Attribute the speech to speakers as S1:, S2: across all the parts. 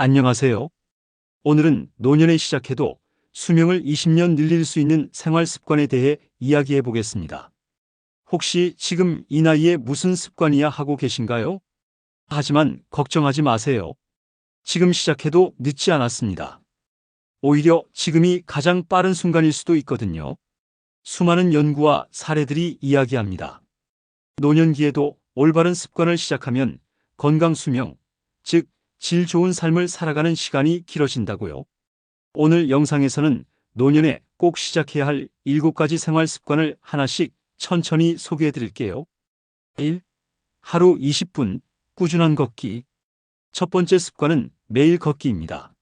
S1: 안녕하세요. 오늘은 노년에 시작해도 수명을 20년 늘릴 수 있는 생활 습관에 대해 이야기해 보겠습니다. 혹시 지금 이 나이에 무슨 습관이야 하고 계신가요? 하지만 걱정하지 마세요. 지금 시작해도 늦지 않았습니다. 오히려 지금이 가장 빠른 순간일 수도 있거든요. 수많은 연구와 사례들이 이야기합니다. 노년기에도 올바른 습관을 시작하면 건강 수명, 즉, 질 좋은 삶을 살아가는 시간이 길어진다고요. 오늘 영상에서는 노년에 꼭 시작해야 할 7가지 생활 습관을 하나씩 천천히 소개해 드릴게요. 1. 하루 20분 꾸준한 걷기. 첫 번째 습관은 매일 걷기입니다.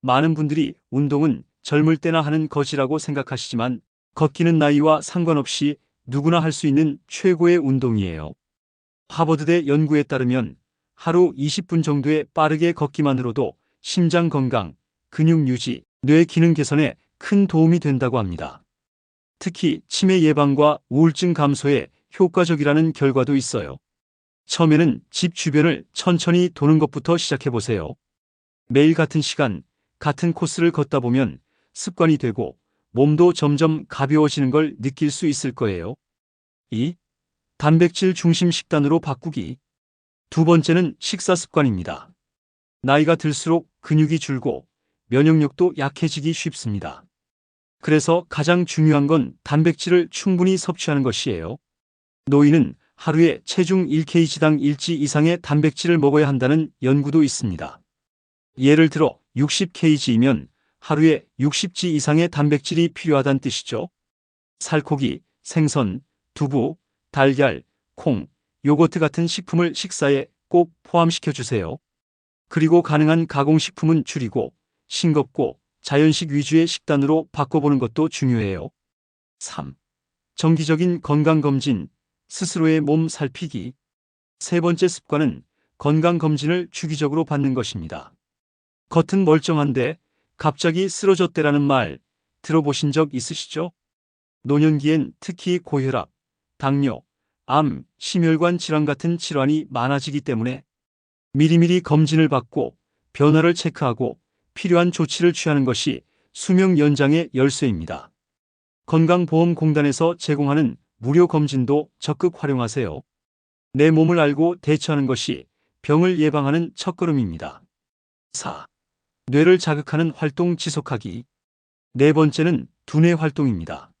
S1: 많은 분들이 운동은 젊을 때나 하는 것이라고 생각하시지만 걷기는 나이와 상관없이 누구나 할 수 있는 최고의 운동이에요. 하버드대 연구에 따르면 하루 20분 정도의 빠르게 걷기만으로도 심장 건강, 근육 유지, 뇌 기능 개선에 큰 도움이 된다고 합니다. 특히 치매 예방과 우울증 감소에 효과적이라는 결과도 있어요. 처음에는 집 주변을 천천히 도는 것부터 시작해 보세요. 매일 같은 시간, 같은 코스를 걷다 보면 습관이 되고 몸도 점점 가벼워지는 걸 느낄 수 있을 거예요. 2. 단백질 중심 식단으로 바꾸기. 두 번째는 식사 습관입니다. 나이가 들수록 근육이 줄고 면역력도 약해지기 쉽습니다. 그래서 가장 중요한 건 단백질을 충분히 섭취하는 것이에요. 노인은 하루에 체중 1kg당 1지 이상의 단백질을 먹어야 한다는 연구도 있습니다. 예를 들어 60kg이면 하루에 60지 이상의 단백질이 필요하다는 뜻이죠. 살코기, 생선, 두부, 달걀, 콩, 요거트 같은 식품을 식사에 꼭 포함시켜 주세요. 그리고 가능한 가공식품은 줄이고 싱겁고 자연식 위주의 식단으로 바꿔보는 것도 중요해요. 3. 정기적인 건강검진, 스스로의 몸 살피기. 세 번째 습관은 건강검진을 주기적으로 받는 것입니다. 겉은 멀쩡한데 갑자기 쓰러졌대라는 말 들어보신 적 있으시죠? 노년기엔 특히 고혈압, 당뇨, 암, 심혈관 질환 같은 질환이 많아지기 때문에 미리미리 검진을 받고 변화를 체크하고 필요한 조치를 취하는 것이 수명 연장의 열쇠입니다. 건강보험공단에서 제공하는 무료 검진도 적극 활용하세요. 내 몸을 알고 대처하는 것이 병을 예방하는 첫걸음입니다. 4. 뇌를 자극하는 활동 지속하기. 네 번째는 두뇌 활동입니다.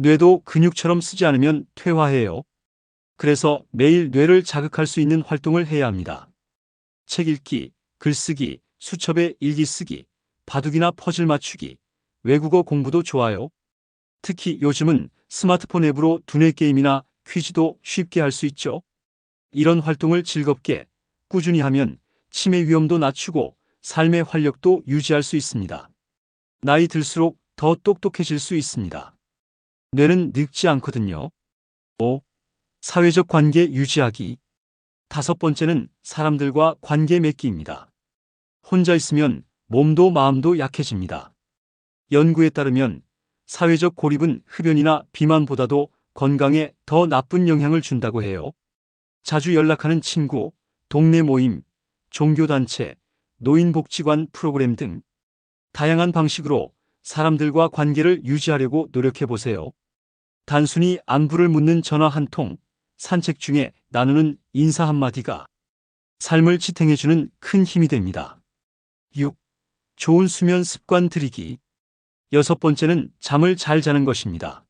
S1: 뇌도 근육처럼 쓰지 않으면 퇴화해요. 그래서 매일 뇌를 자극할 수 있는 활동을 해야 합니다. 책 읽기, 글쓰기, 수첩에 일기 쓰기, 바둑이나 퍼즐 맞추기, 외국어 공부도 좋아요. 특히 요즘은 스마트폰 앱으로 두뇌 게임이나 퀴즈도 쉽게 할 수 있죠. 이런 활동을 즐겁게 꾸준히 하면 치매 위험도 낮추고 삶의 활력도 유지할 수 있습니다. 나이 들수록 더 똑똑해질 수 있습니다. 뇌는 늙지 않거든요. 5. 사회적 관계 유지하기. 다섯 번째는 사람들과 관계 맺기입니다. 혼자 있으면 몸도 마음도 약해집니다. 연구에 따르면 사회적 고립은 흡연이나 비만보다도 건강에 더 나쁜 영향을 준다고 해요. 자주 연락하는 친구, 동네 모임, 종교단체, 노인복지관 프로그램 등 다양한 방식으로 사람들과 관계를 유지하려고 노력해 보세요. 단순히 안부를 묻는 전화 한 통, 산책 중에 나누는 인사 한마디가 삶을 지탱해주는 큰 힘이 됩니다. 6. 좋은 수면 습관 들이기. 여섯 번째는 잠을 잘 자는 것입니다.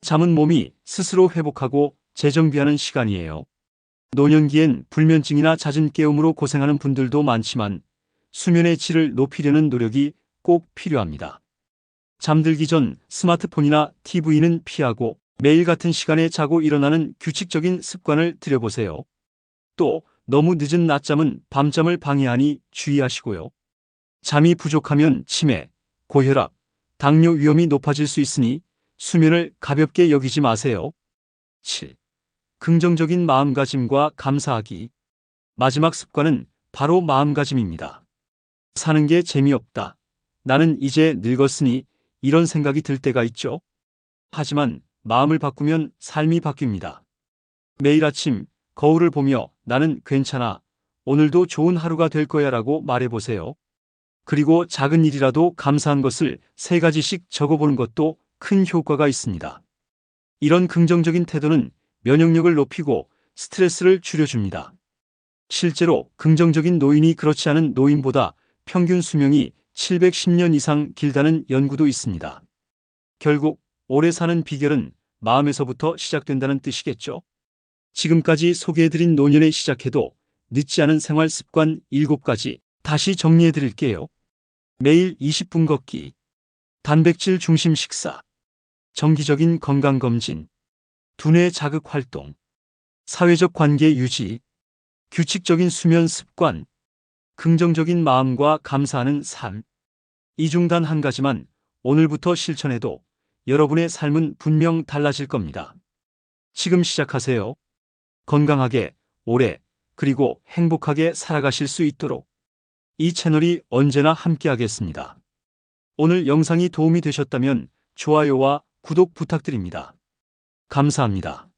S1: 잠은 몸이 스스로 회복하고 재정비하는 시간이에요. 노년기엔 불면증이나 잦은 깨움으로 고생하는 분들도 많지만 수면의 질을 높이려는 노력이 꼭 필요합니다. 잠들기 전 스마트폰이나 TV는 피하고 매일 같은 시간에 자고 일어나는 규칙적인 습관을 들여보세요. 또 너무 늦은 낮잠은 밤잠을 방해하니 주의하시고요. 잠이 부족하면 치매, 고혈압, 당뇨 위험이 높아질 수 있으니 수면을 가볍게 여기지 마세요. 7. 긍정적인 마음가짐과 감사하기. 마지막 습관은 바로 마음가짐입니다. 사는 게 재미없다. 나는 이제 늙었으니 이런 생각이 들 때가 있죠. 하지만 마음을 바꾸면 삶이 바뀝니다. 매일 아침 거울을 보며 나는 괜찮아. 오늘도 좋은 하루가 될 거야 라고 말해보세요. 그리고 작은 일이라도 감사한 것을 세 가지씩 적어보는 것도 큰 효과가 있습니다. 이런 긍정적인 태도는 면역력을 높이고 스트레스를 줄여줍니다. 실제로 긍정적인 노인이 그렇지 않은 노인보다 평균 수명이 710년 이상 길다는 연구도 있습니다. 결국 오래 사는 비결은 마음에서부터 시작된다는 뜻이겠죠. 지금까지 소개해드린 노년에 시작해도 늦지 않은 생활 습관 7가지 다시 정리해 드릴게요. 매일 20분 걷기, 단백질 중심 식사, 정기적인 건강검진, 두뇌 자극 활동, 사회적 관계 유지, 규칙적인 수면 습관, 긍정적인 마음과 감사하는 삶. 이 중 단 한 가지만 오늘부터 실천해도 여러분의 삶은 분명 달라질 겁니다. 지금 시작하세요. 건강하게, 오래, 그리고 행복하게 살아가실 수 있도록 이 채널이 언제나 함께하겠습니다. 오늘 영상이 도움이 되셨다면 좋아요와 구독 부탁드립니다. 감사합니다.